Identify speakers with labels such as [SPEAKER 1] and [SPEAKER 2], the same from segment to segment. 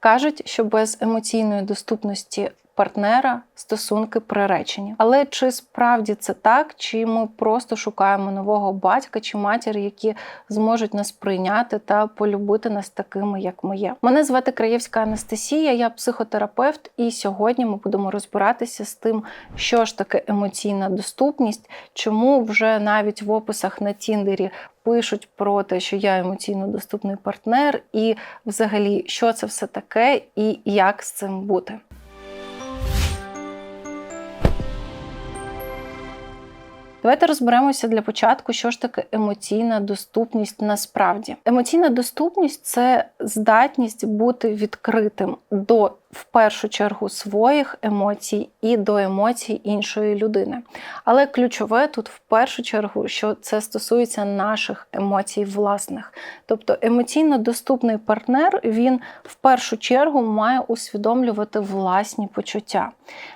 [SPEAKER 1] Кажуть, що без емоційної доступності партнера стосунки приречені. Але чи справді це так, чи ми просто шукаємо нового батька чи матір, які зможуть нас прийняти та полюбити нас такими, як ми є? Мене звати Краєвська Анастасія, я психотерапевт, і сьогодні ми будемо розбиратися з тим, що ж таке емоційна доступність, чому вже навіть в описах на Тіндері пишуть про те, що я емоційно доступний партнер, і взагалі, що це все таке, і як з цим бути. Давайте розберемося для початку, що ж таке емоційна доступність насправді. Емоційна доступність це здатність бути відкритим до в першу чергу своїх емоцій і до емоцій іншої людини. Але ключове тут в першу чергу, що це стосується наших емоцій власних. Тобто емоційно доступний партнер він в першу чергу має усвідомлювати власні почуття.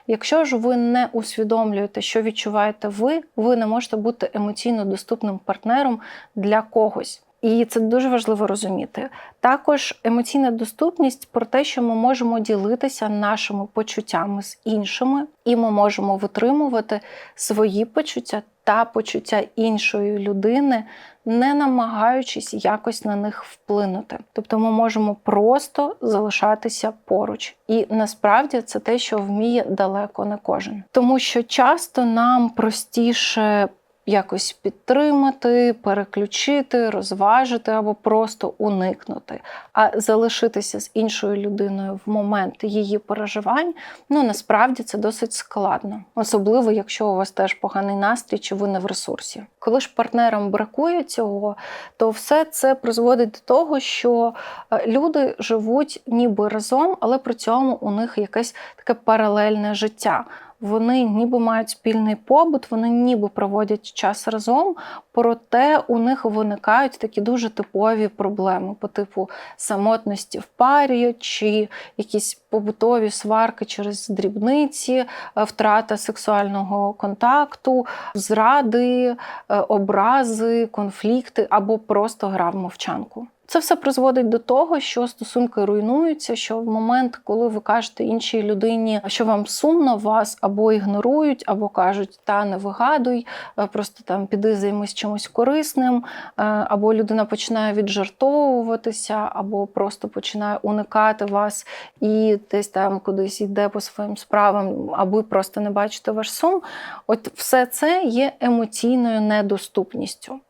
[SPEAKER 1] Якщо ж ви не усвідомлюєте, що відчуваєте ви, ви не можете бути емоційно доступним партнером для когось. І це дуже важливо розуміти. Також емоційна доступність про те, що ми можемо ділитися нашими почуттями з іншими, і ми можемо витримувати свої почуття та почуття іншої людини, не намагаючись якось на них вплинути. Тобто ми можемо просто залишатися поруч. І насправді це те, що вміє далеко не кожен. Тому що часто нам простіше якось підтримати, переключити, розважити або просто уникнути. А залишитися з іншою людиною в момент її переживань, ну насправді це досить складно, особливо якщо у вас теж поганий настрій чи ви не в ресурсі. Коли ж партнерам бракує цього, то все це призводить до того, що е, люди живуть ніби разом, але при цьому у них якесь таке паралельне життя вони ніби мають спільний побут, вони ніби проводять час разом, проте у них виникають такі дуже типові проблеми по типу самотності в парі, чи якісь побутові сварки через дрібниці, е, втрата сексуального контакту, зради, е, образи, конфлікти або просто гра в мовчанку. Це все призводить до того, що стосунки руйнуються. Що в момент, коли ви кажете іншій людині, що вам сумно, вас або ігнорують, або кажуть, та не вигадуй, е, просто там піди займись чимось корисним, е, або людина починає віджартовуватися, або просто починає уникати вас і десь там кудись йде по своїм справам, аби просто не бачити ваш сум. От все це є емоційною недоступністю.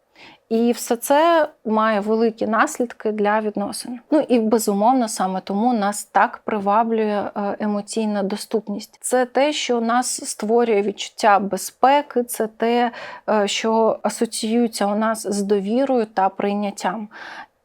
[SPEAKER 1] І все це має великі наслідки для відносин. Ну і безумовно, саме тому нас так приваблює е, емоційна доступність. Це те, що нас створює відчуття безпеки, це те, е, що асоціюється у нас з довірою та прийняттям.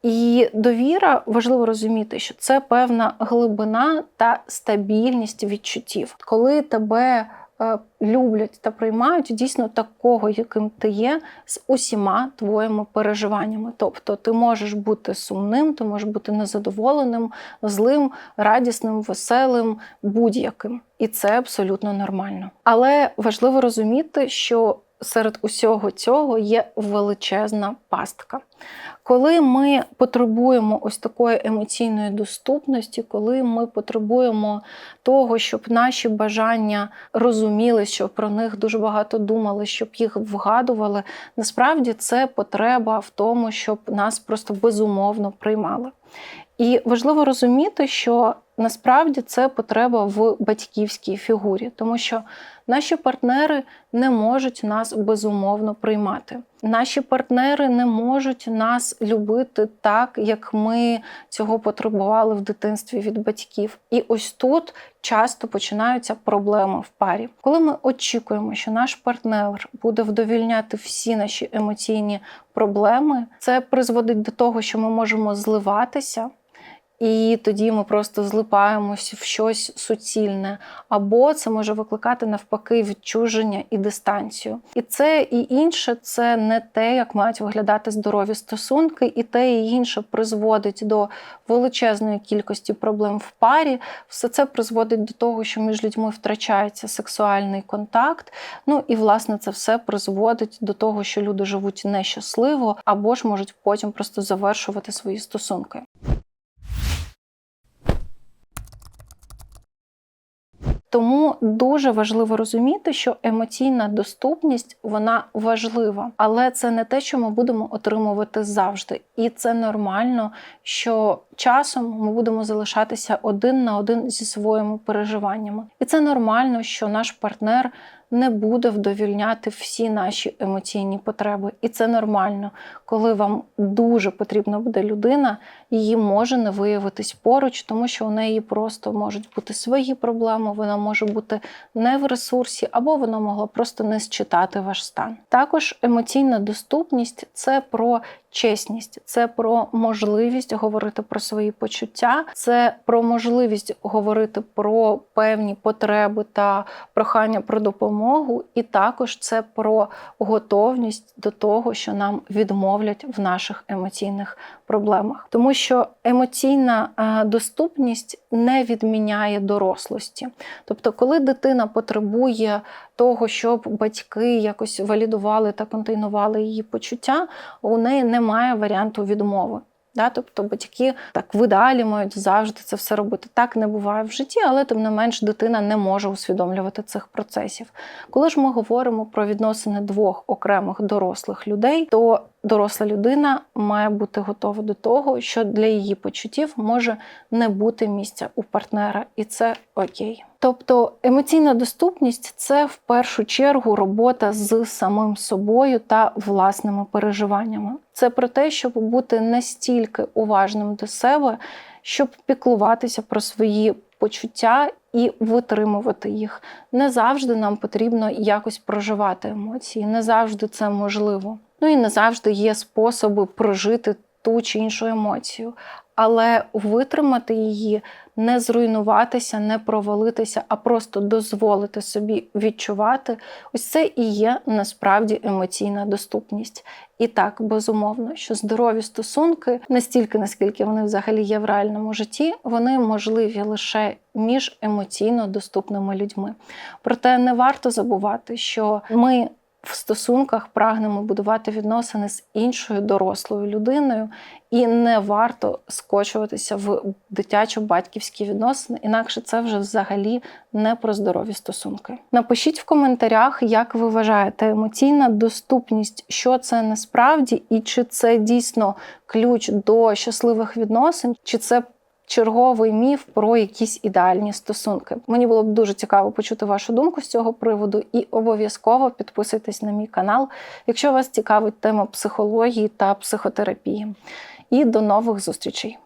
[SPEAKER 1] І довіра важливо розуміти, що це певна глибина та стабільність відчуттів, коли тебе. Е, люблять та приймають дійсно такого, яким ти є, з усіма твоїми переживаннями. Тобто ти можеш бути сумним, ти можеш бути незадоволеним, злим, радісним, веселим, будь-яким. І це абсолютно нормально. Але важливо розуміти, що серед усього цього є величезна пастка. Коли ми потребуємо ось такої емоційної доступності, коли ми потребуємо того, щоб наші бажання розуміли, щоб про них дуже багато думали, щоб їх вгадували, насправді це потреба в тому, щоб нас просто безумовно приймали. І важливо розуміти, що насправді це потреба в батьківській фігурі, тому що наші партнери не можуть нас безумовно приймати. Наші партнери не можуть нас любити так, як ми цього потребували в дитинстві від батьків. І ось тут часто починаються проблеми в парі. Коли ми очікуємо, що наш партнер буде вдовільняти всі наші емоційні проблеми, це призводить до того, що ми можемо зливатися. І тоді ми просто злипаємось в щось суцільне, або це може викликати навпаки відчуження і дистанцію. І це і інше це не те, як мають виглядати здорові стосунки, і те і інше призводить до величезної кількості проблем в парі. Все це призводить до того, що між людьми втрачається сексуальний контакт. Ну і власне це все призводить до того, що люди живуть нещасливо, або ж можуть потім просто завершувати свої стосунки. Тому дуже важливо розуміти, що емоційна доступність вона важлива, але це не те, що ми будемо отримувати завжди. І це нормально, що часом ми будемо залишатися один на один зі своїми переживаннями. І це нормально, що наш партнер не буде вдовільняти всі наші емоційні потреби. І це нормально, коли вам дуже потрібна буде людина, її може не виявитись поруч, тому що у неї просто можуть бути свої проблеми, вона може бути не в ресурсі, або вона могла просто не считати ваш стан. Також емоційна доступність це про чесність, це про можливість говорити про свої почуття, це про можливість говорити про певні потреби та прохання про допомогу, і також це про готовність до того, що нам відмовлять в наших емоційних проблемах, тому що емоційна е, доступність не відміняє дорослості. Тобто, коли дитина потребує того, щоб батьки якось валідували та контейнували її почуття, у неї немає варіанту відмови. Да, тобто батьки так в ідеалі мають завжди це все робити. Так не буває в житті, але тим не менш дитина не може усвідомлювати цих процесів. Коли ж ми говоримо про відносини двох окремих дорослих людей, то доросла людина має бути готова до того, що для її почуттів може не бути місця у партнера, і це окей. Тобто емоційна доступність це в першу чергу робота з самим собою та власними переживаннями. Це про те, щоб бути настільки уважним до себе, щоб піклуватися про свої почуття і витримувати їх. Не завжди нам потрібно якось проживати емоції, не завжди це можливо. Ну і не завжди є способи прожити ту чи іншу емоцію. Але витримати її, не зруйнуватися, не провалитися, а просто дозволити собі відчувати, ось це і є насправді емоційна доступність. І так, безумовно, що здорові стосунки, настільки наскільки вони взагалі є в реальному житті, вони можливі лише між емоційно доступними людьми. Проте не варто забувати, що ми в стосунках прагнемо будувати відносини з іншою дорослою людиною, і не варто скочуватися в дитячо-батьківські відносини, інакше це вже взагалі не про здорові стосунки. Напишіть в коментарях, як ви вважаєте, емоційна доступність, що це насправді, і чи це дійсно ключ до щасливих відносин, чи це черговий міф про якісь ідеальні стосунки. Мені було б дуже цікаво почути вашу думку з цього приводу, і обов'язково підписуйтесь на мій канал, якщо вас цікавить тема психології та психотерапії. І до нових зустрічей!